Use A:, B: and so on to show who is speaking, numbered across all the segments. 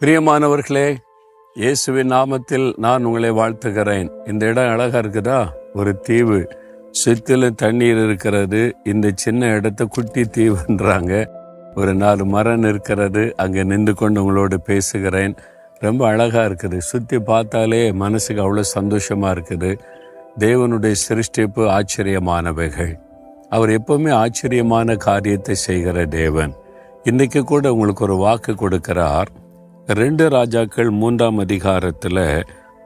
A: பிரியமானவர்களே இயேசுவின் நாமத்தில் நான் உங்களை வாழ்த்துகிறேன். இந்த இடம் அழகா இருக்குதா? ஒரு தீவு. சுத்தில தண்ணீர் இருக்கிறது. இந்த சின்ன இடத்த குட்டி தீவுன்றாங்க. ஒரு நாலு மரம் இருக்கிறது அங்கே நின்று கொண்டு உங்களோடு பேசுகிறேன். ரொம்ப அழகா இருக்குது. சுற்றி பார்த்தாலே மனசுக்கு அவ்வளோ சந்தோஷமா இருக்குது. தேவனுடைய சிருஷ்டிப்பு ஆச்சரியமானவைகள். அவர் எப்பவுமே ஆச்சரியமான காரியத்தை செய்கிற தேவன். இன்னைக்கு கூட உங்களுக்கு ஒரு வாக்கு கொடுக்கிறார். ரெண்டு ராஜாக்கள் மூன்றாம் அதிகாரத்தில்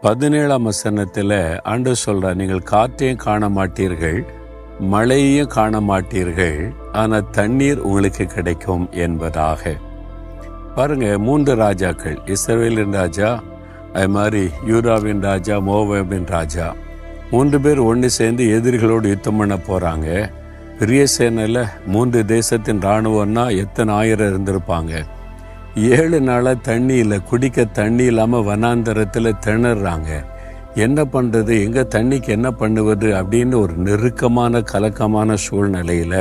A: பதினேழாம் வசனத்தில் ஆண்டு சொல்ற நீங்கள் காற்றையும் காண மாட்டீர்கள் மழையையும் காண மாட்டீர்கள் ஆனால் தண்ணீர் உங்களுக்கு கிடைக்கும் என்பதாக. பாருங்க மூன்று ராஜாக்கள் இஸ்ரவேலின் ராஜா அது மாதிரி யூராவின் ராஜா மோவாபின் ராஜா. மூன்று பேர் ஒன்று சேர்ந்து எதிரிகளோடு யுத்தம் பண்ண போகிறாங்க பெரிய சேனையில் மூன்று தேசத்தின் இராணுவம்னா எத்தனை ஆயிரம் இருந்திருப்பாங்க. ஏழு நாளாக தண்ணி இல்லை குடிக்க தண்ணி இல்லாமல் வனாந்தரத்தில் திணறாங்க. என்ன பண்ணுறது எங்கே தண்ணிக்கு என்ன பண்ணுவது? அப்படின்னு ஒரு நெருக்கமான கலக்கமான சூழ்நிலையில்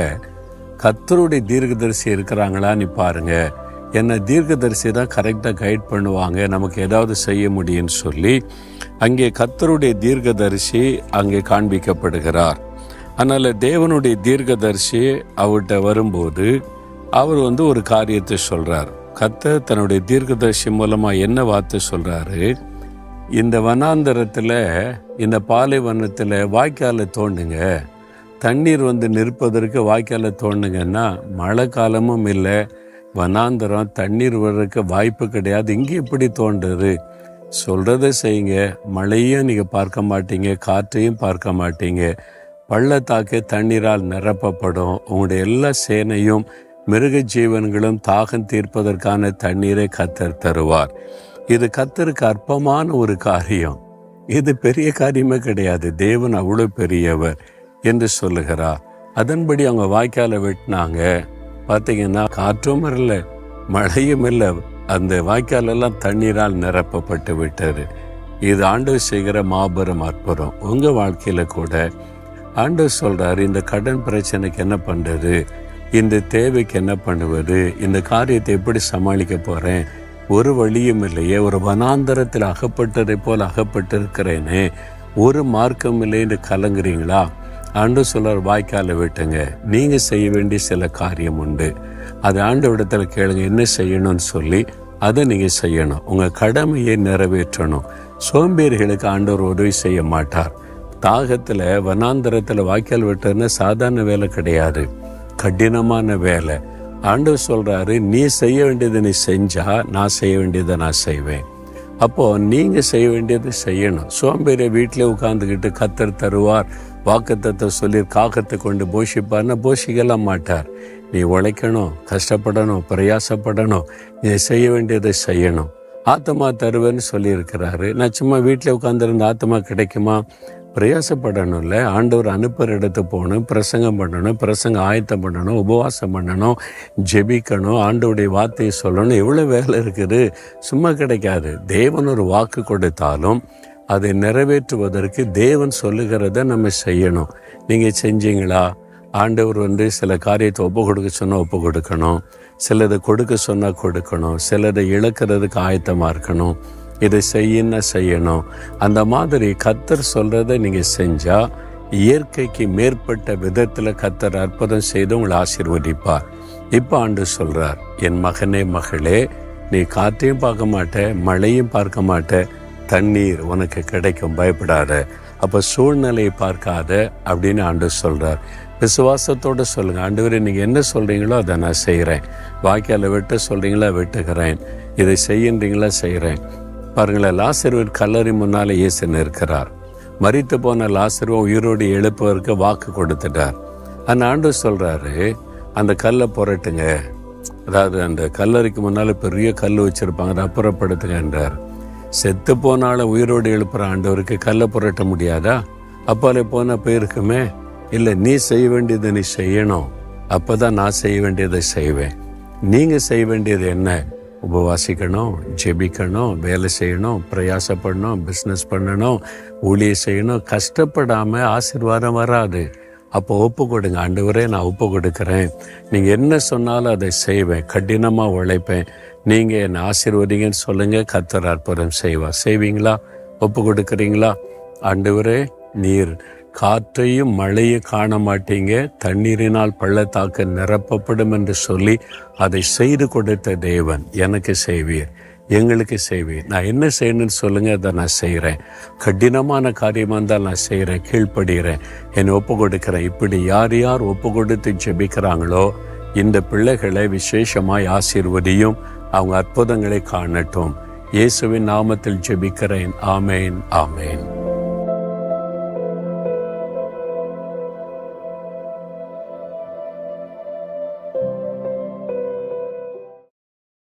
A: கத்தருடைய தீர்க்கதரிசி இருக்கிறாங்களான்னு பாருங்கள் என்னை தீர்க்கதரிசி தான் கரெக்டாக கைட் பண்ணுவாங்க. நமக்கு ஏதாவது செய்ய முடியும்னு சொல்லி அங்கே கத்தருடைய தீர்க்கதரிசி அங்கே காண்பிக்கப்படுகிறார். அதனால் தேவனுடைய தீர்க்கதரிசி அவர்கிட்ட வரும்போது அவர் வந்து ஒரு காரியத்தை சொல்கிறார் கத்தர் தன்னுடைய தீர்க்கதரிசி மூலமாக என்ன வார்த்தை சொல்கிறாரு இந்த வனாந்தரத்தில் இந்த பாலைவனத்தில் வாய்க்கால தோண்டுங்க. தண்ணீர் வந்து நிற்பதற்கு வாய்க்கால தோண்டுங்கன்னா மழை காலமும் இல்லை வனாந்தரம் தண்ணீர் வர்றதுக்கு வாய்ப்பு கிடையாது. இங்கே எப்படி தோன்றுது? சொல்கிறத செய்யுங்க. மழையும் நீங்கள் பார்க்க மாட்டீங்க காற்றையும் பார்க்க மாட்டீங்க. பள்ளத்தாக்கு தண்ணீரால் நிரப்பப்படும். உங்களுடைய எல்லா சேனையும் மிருக ஜீவன்களும் தாகம் தீர்ப்பதற்கான தண்ணீரை கத்தர் தருவார். இது கத்தருக்கு அற்பமான ஒரு காரியம். இது பெரிய காரியமே கிடையாது. தேவன் அவ்வளோ பெரியவர் என்று சொல்லுகிறார். அதன்படி அவங்க வாய்க்கால வெட்டினாங்க. பார்த்தீங்கன்னா காற்றும் இல்லை மழையும் இல்லை. அந்த வாய்க்காலெல்லாம் தண்ணீரால் நிரப்பப்பட்டு விட்டது. இது ஆண்டவர் செய்கிற மாபெரும் அற்புதம். உங்கள் வாழ்க்கையில் கூட ஆண்டு சொல்கிறார் இந்த கடன் பிரச்சனைக்கு என்ன பண்ணுறது இந்த தேவைக்கு என்ன பண்ணுவது? இந்த காரியத்தை எப்படி சமாளிக்க போகிறேன் ஒரு வழியும் இல்லையே ஒரு வனாந்தரத்தில் அகப்பட்டதை போல் அகப்பட்டிருக்கிறேனே. ஒரு மார்க்கம் இல்லைன்னு கலங்குறீங்களா? ஆண்டு சொல்றார் வாய்க்கால விட்டுங்க. நீங்க செய்ய வேண்டிய சில காரியம் உண்டு. அது ஆண்டு இடத்துல கேளுங்க என்ன செய்யணும்னு சொல்லி அதை நீங்க செய்யணும். உங்க கடமையை நிறைவேற்றணும். சோம்பேறிகளுக்கு ஆண்டவர் உதவி செய்ய மாட்டார். தாகத்துல வனாந்தரத்துல வாய்க்கால் வெட்டுறதுன்னா சாதாரண வேலை கிடையாது. கடினமான வேலை. ஆண்டவர் சொல்றாரு நீ செய்ய வேண்டியதை நீ செஞ்சா நான் செய்ய வேண்டியதை நான் செய்வேன். அப்போ நீங்க செய்ய வேண்டியதை செய்யணும். சோம்பேறிய வீட்டிலே உட்காந்துக்கிட்டு கத்தர் தருவார். வாக்குத்தத்தை சொல்லி காக்கத்தை கொண்டு போஷிப்பார்னா போஷிக்கலாம் மாட்டார். நீ உழைக்கணும் கஷ்டப்படணும் பிரயாசப்படணும் நீ செய்ய வேண்டியதை செய்யணும். ஆத்மா தருவேன்னு சொல்லியிருக்கிறாரு. நான் சும்மா வீட்டில் உட்காந்துருந்த ஆத்மா கிடைக்குமா? பிரயாசப்படணும்ல ஆண்டவர் அனுப்புகிற இடத்து போகணும் பிரசங்கம் பண்ணணும் பிரசங்கம் ஆயத்தம் பண்ணணும் உபவாசம் பண்ணணும் ஜெபிக்கணும் ஆண்டவுடைய வார்த்தையை சொல்லணும். எவ்வளோ வேலை இருக்குது. சும்மா கிடைக்காது. தேவன் ஒரு வாக்கு கொடுத்தாலும் அதை நிறைவேற்றுவதற்கு தேவன் சொல்லுகிறத நம்ம செய்யணும். நீங்கள் செஞ்சீங்களா? ஆண்டவர் வந்து சில காரியத்தை ஒப்பு கொடுக்க சொன்னால் ஒப்பு கொடுக்கணும். சிலதை கொடுக்க சொன்னால் கொடுக்கணும். சிலதை இழக்கிறதுக்கு ஆயத்தமாக இருக்கணும். இதை செய்யணும் செய்யணும். அந்த மாதிரி கத்தர் சொல்கிறத நீங்கள் செஞ்சால் இயற்கைக்கு மேற்பட்ட விதத்தில் கத்தர் அற்புதம் செய்து உங்களை ஆசீர்வதிப்பார். இப்போ ஆண்டு சொல்கிறார் என் மகனே மகளே நீ காற்றையும் பார்க்க மாட்ட மழையும் பார்க்க மாட்ட தண்ணீர் உனக்கு கிடைக்கும் பயப்படாத. அப்போ சூழ்நிலையை பார்க்காத அப்படின்னு ஆண்டு சொல்றார். விசுவாசத்தோடு சொல்லுங்கள் ஆண்டவரே நீங்கள் என்ன சொல்கிறீங்களோ அதை நான் செய்கிறேன் வாய்க்கால வெட்ட சொல்கிறீங்களா வெட்டுகிறேன். இதை செய்யன்றீங்களா செய்கிறேன் பாருங்களேன் லாசருவின் கல்லறை முன்னாலே இயேசு நிற்கிறார். மறித்து போன லாசருவை உயிரோடு எழுப்புவதற்கு வாக்கு கொடுத்துட்டார். அந்த ஆண்டு சொல்கிறாரு அந்த கல்லை புரட்டுங்க. அதாவது அந்த கல்லறைக்கு முன்னால் பெரிய கல் வச்சுருப்பாங்க அதை அப்புறப்படுத்துங்கன்றார் செத்து போனால உயிரோடு எழுப்புற ஆண்டவருக்கு கல்லை புரட்ட முடியாதா? அப்பாலே போன போயிருக்குமே இல்லை நீ செய்ய வேண்டியதை நீ செய்யணும். அப்பதான் நான் செய்ய வேண்டியதை செய்வேன். நீங்க செய்ய வேண்டியது என்ன? உபவாசிக்கணும் ஜெபிக்கணும் வேலை செய்யணும் பிரயாசப்படணும் பிஸ்னஸ் பண்ணணும் ஊழிய செய்யணும். கஷ்டப்படாமல் ஆசிர்வாதம் வராது. அப்போ ஒப்பு கொடுங்க. ஆண்டவரே நான் ஒப்பு கொடுக்குறேன். நீங்கள் என்ன சொன்னாலும் அதை செய்வேன். கடினமாக உழைப்பேன். நீங்கள் என்னை ஆசீர்வதிங்கன்னு சொல்லுங்கள் கத்தர் அற்புதம் செய்வார். செய்வீங்களா? ஒப்பு கொடுக்குறீங்களா? ஆண்டவரே நீர் காற்றையும் மழையும் காண மாட்டீங்க. தண்ணீரினால் பள்ளத்தாக்கு நிரப்பப்படும் என்று சொல்லி அதை செய்து கொடுத்த தேவன் எனக்கு செய்வீர் எங்களுக்கு செய்வீர். நான் என்ன செய்யணும்னு சொல்லுங்க அதை நான் செய்கிறேன் கடினமான காரியமாக இருந்தால் நான் செய்கிறேன் கீழ்ப்படுகிறேன். என்னை ஒப்பு கொடுக்குறேன். இப்படி யார் யார் ஒப்பு கொடுத்து ஜெபிக்கிறாங்களோ இந்த பிள்ளைகளை விசேஷமாய் ஆசீர்வதியும் அவங்க அற்புதங்களை காணட்டும். இயேசுவின் நாமத்தில் ஜெபிக்கிறேன். ஆமேன் ஆமேன்.